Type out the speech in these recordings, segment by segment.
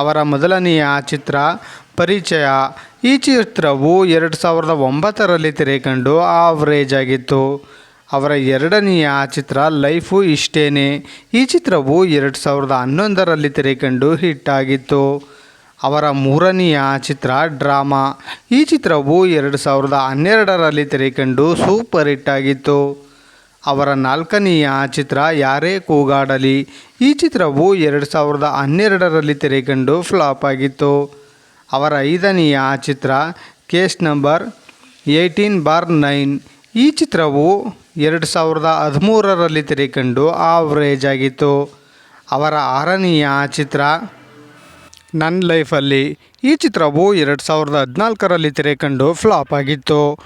ಅವರ ಮೊದಲನೆಯ ಚಿತ್ರ ಪರಿಚಯ. ಈ ಚಿತ್ರವು ಎರಡು ಸಾವಿರದ ಒಂಬತ್ತರಲ್ಲಿ ತೆರೆಕಂಡು ಆವರೇಜ್ ಆಗಿತ್ತು. ಅವರ ಎರಡನೆಯ ಚಿತ್ರ ಲೈಫು ಇಷ್ಟೇನೆ. ಈ ಚಿತ್ರವು ಎರಡು ಸಾವಿರದ ಹನ್ನೊಂದರಲ್ಲಿ ತೆರೆಕಂಡು ಹಿಟ್ ಆಗಿತ್ತು. ಅವರ ಮೂರನೆಯ ಚಿತ್ರ ಡ್ರಾಮಾ. ಈ ಚಿತ್ರವು ಎರಡು ಸಾವಿರದ ಹನ್ನೆರಡರಲ್ಲಿ ತೆರೆಕಂಡು ಸೂಪರ್ ಹಿಟ್ ಆಗಿತ್ತು. ಅವರ ನಾಲ್ಕನೆಯ ಚಿತ್ರ ಯಾರೇ ಕೂಗಾಡಲಿ. ಈ ಚಿತ್ರವು ಎರಡು ಸಾವಿರದ ಹನ್ನೆರಡರಲ್ಲಿ ತೆರೆಕಂಡು ಫ್ಲಾಪ್ ಆಗಿತ್ತು. ಅವರ ಐದನೆಯ ಚಿತ್ರ case number eighteen bar nine. ಈ ಚಿತ್ರವು ಎರಡು ಸಾವಿರದ ಹದಿಮೂರರಲ್ಲಿ ತೆರೆಕಂಡು ಆವ್ರೇಜ್ ಆಗಿತ್ತು. ಅವರ ಆರನೆಯ ಚಿತ್ರ ನನ್ನ ಲೈಫಲ್ಲಿ. ಈ ಚಿತ್ರವು ಎರಡು ಸಾವಿರದ ಹದಿನಾಲ್ಕರಲ್ಲಿ ತೆರೆಕಂಡು ಫ್ಲಾಪ್ ಆಗಿತ್ತು.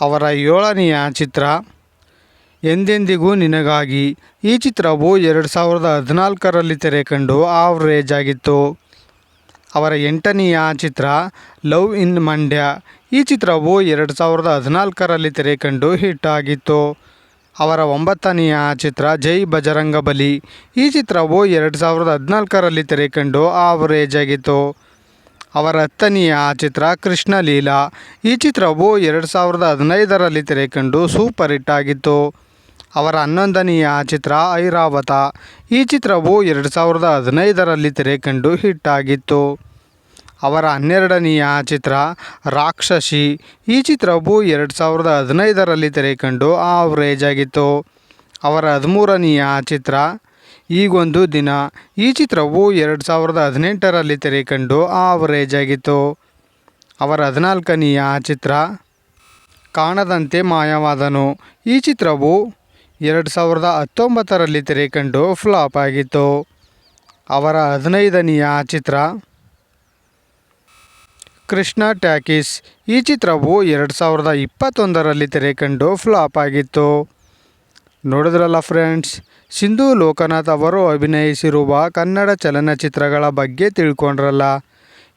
ಅವರ ಏಳನೆಯ ಚಿತ್ರ ಎಂದೆಂದಿಗೂ ನಿನಗಾಗಿ. ಈ ಚಿತ್ರವು ಎರಡು ಸಾವಿರದ ಹದಿನಾಲ್ಕರಲ್ಲಿ ತೆರೆಕಂಡು ಆವ್ರೇಜ್ ಆಗಿತ್ತು ಅವರ ಎಂಟನೆಯ ಚಿತ್ರ, ಲವ್ ಇನ್ ಮಂಡ್ಯ. ಈ ಚಿತ್ರವು ಎರಡು ಸಾವಿರದ ಹದಿನಾಲ್ಕರಲ್ಲಿ ತೆರೆಕಂಡು ಹಿಟ್ ಆಗಿತ್ತು ಅವರ ಒಂಬತ್ತನೆಯ ಚಿತ್ರ, ಜೈ ಬಜರಂಗ ಬಲಿ. ಈ ಚಿತ್ರವು ಎರಡು ಸಾವಿರದ ಹದಿನಾಲ್ಕರಲ್ಲಿ ತೆರೆಕಂಡು ಆವರೇಜ್ ಆಗಿತ್ತು ಅವರ ಹತ್ತನೆಯ ಚಿತ್ರ, ಕೃಷ್ಣ ಲೀಲಾ. ಈ ಚಿತ್ರವು ಎರಡು ಸಾವಿರದ ಹದಿನೈದರಲ್ಲಿ ತೆರೆಕಂಡು ಸೂಪರ್ ಹಿಟ್ ಆಗಿತ್ತು ಅವರ ಹನ್ನೊಂದನೆಯ ಚಿತ್ರ ಐರಾವತ. ಈ ಚಿತ್ರವು ಎರಡು ಸಾವಿರದ ಹದಿನೈದರಲ್ಲಿ ತೆರೆಕಂಡು ಹಿಟ್ ಆಗಿತ್ತು ಅವರ ಹನ್ನೆರಡನೆಯ ಚಿತ್ರ ರಾಕ್ಷಸಿ. ಈ ಚಿತ್ರವು ಎರಡು ಸಾವಿರದ ಹದಿನೈದರಲ್ಲಿ ತೆರೆಕಂಡು ಆವ್ರೇಜ್ ಆಗಿತ್ತು. ಅವರ ಹದಿಮೂರನೆಯ ಚಿತ್ರ ಈಗೊಂದು ದಿನ. ಈ ಚಿತ್ರವು ಎರಡು ಸಾವಿರದ ಹದಿನೆಂಟರಲ್ಲಿ ತೆರೆಕಂಡು ಆವರೇಜ್ ಆಗಿತ್ತು. ಅವರ ಹದಿನಾಲ್ಕನೆಯ ಚಿತ್ರ ಕಾಣದಂತೆ ಮಾಯವಾದನು. ಈ ಚಿತ್ರವು ಎರಡು ಸಾವಿರದ ಹತ್ತೊಂಬತ್ತರಲ್ಲಿ ತೆರೆಕಂಡು ಫ್ಲಾಪ್ ಆಗಿತ್ತು. ಅವರ ಹದಿನೈದನೆಯ ಚಿತ್ರ ಕೃಷ್ಣ ಟ್ಯಾಕಿಸ್. ಈ ಚಿತ್ರವು ಎರಡು ಸಾವಿರದ ಇಪ್ಪತ್ತೊಂದರಲ್ಲಿ ತೆರೆಕಂಡು ಫ್ಲಾಪ್ ಆಗಿತ್ತು. ನೋಡಿದ್ರಲ್ಲ ಫ್ರೆಂಡ್ಸ್, ಸಿಂಧು ಲೋಕನಾಥ್ ಅವರು ಅಭಿನಯಿಸಿರುವ ಕನ್ನಡ ಚಲನಚಿತ್ರಗಳ ಬಗ್ಗೆ ತಿಳ್ಕೊಂಡ್ರಲ್ಲ.